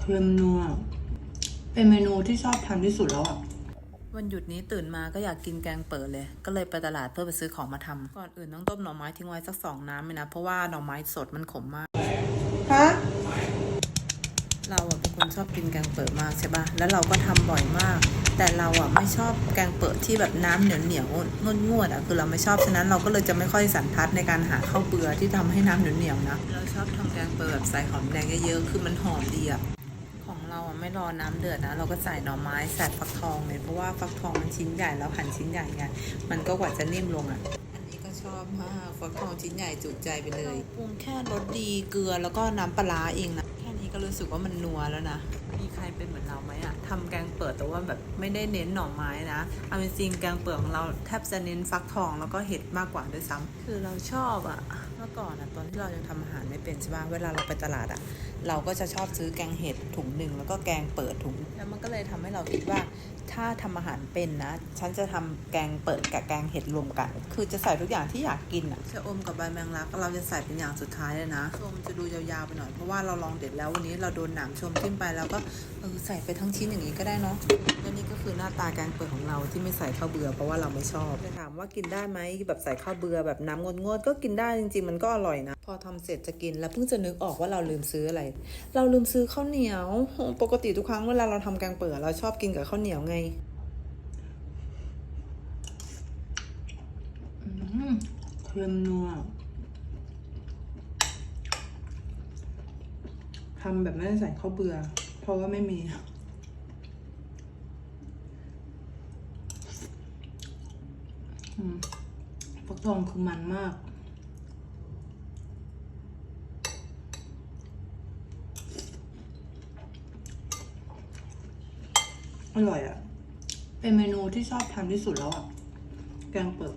ค็มนัว เป็นเมนูที่ชอบทำที่สุดแล้วอะ วันหยุดนี้ตื่นมาก็อยากกินแกงเปิดเลย ก็เลยไปตลาดเพื่อไปซื้อของมาทำก่อนอื่นต้องต้มหน่อไม้ทิ้งไว้สักสองน้ำเลยนะ เพราะว่าหน่อไม้สดมันขมมาก ฮะ เราอะเป็นคนชอบกินแกงเปิดมากใช่ปะแล้วเราก็ทำบ่อยมาก แต่เราอะไม่ชอบแกงเปิดที่แบบน้ำเหนียวเหนียวงวดงวดๆอะคือเราไม่ชอบฉะนั้นเราก็เลยจะไม่ค่อยสันทัดในการหาข้าวเบื่อที่ทำให้น้ำเหนียวเหนียวนะเราชอบทำแกงเปิดแบบใส่หอมแดงเยอะๆคือมันหอมดีอะของเราอะไม่รอน้ำเดือดนะ เราก็ใส่หน่อไม้ใส่ฟักทองเลยเพราะว่าฟักทองมันชิ้นใหญ่แล้วหั่นชิ้นใหญ่ไงมันก็กว่าจะนิ่มลงอะอันนี้ก็ชอบมากฟักทองชิ้นใหญ่จุใจไปเลยปรุงแค่รสดีเกลือแล้วก็น้ำปลาเองนะ ก็รู้สึกว่ามันนัวแล้วนะ มีใครเป็นเหมือนเราไหมอะทำแกงเปิดแต่ว่าแบบไม่ได้เน้นหน่อไม้นะเอาจริงๆแกงเปิดของเราแทบจะเน้นฟักทองแล้วก็เห็ดมากกว่าด้วยซ้ำคือเราชอบอะเมื่อก่อนอะตอนที่เรายังทำอาหารไม่เป็นใช่ปะเวลาเราไปตลาดอะเราก็จะชอบซื้อแกงเห็ดถุงหนึ่งแล้วก็แกงเปิดถุง แล้วมันก็เลยทำให้เราคิดว่าถ้าทำอาหารเป็นนะ ฉันจะทำแกงเปิดกับแกงเห็ดรวมกัน คือจะใส่ทุกอย่างที่อยากกินอะชะอมกับใบแมงลักเราจะใส่เป็นอย่างสุดท้ายเลยนะชมจะดูยาวๆไปหน่อยเพราะว่าเราลองเด็ดแล้ววันนี้เราโดนหนามชมทิ่มไปแล้วก็เออใส่ไปทั้งชิ้นอย่างนี้ก็ได้เนาะและนี่ก็คือหน้าตาแกงเปิดของเราที่ไม่ใส่ข้าวเบื่อเพราะว่าเราไม่ชอบจะถามว่ากินได้ไหมแบบใส่ข้าวเบื่อแบบน้ำงดๆก็กินได้จริงๆ มันก็อร่อยนะ พอทำเสร็จจะกินแล้วเพิ่งจะนึกออกว่าเราลืมซื้ออะไร เราลืมซื้อข้าวเหนียว ปกติทุกครั้งเวลาเราทำแกงเปิดเราชอบกินกับข้าวเหนียวไงอืมเค็มนัว ทำแบบไม่ได้ใส่ข้าวเบื่อ เพราะว่าไม่มี ฟักทองคือมันมาก อร่อยอะ่ะ เป็นเมนูที่ชอบทำที่สุดแล้วอะ่ะ แกงเปิด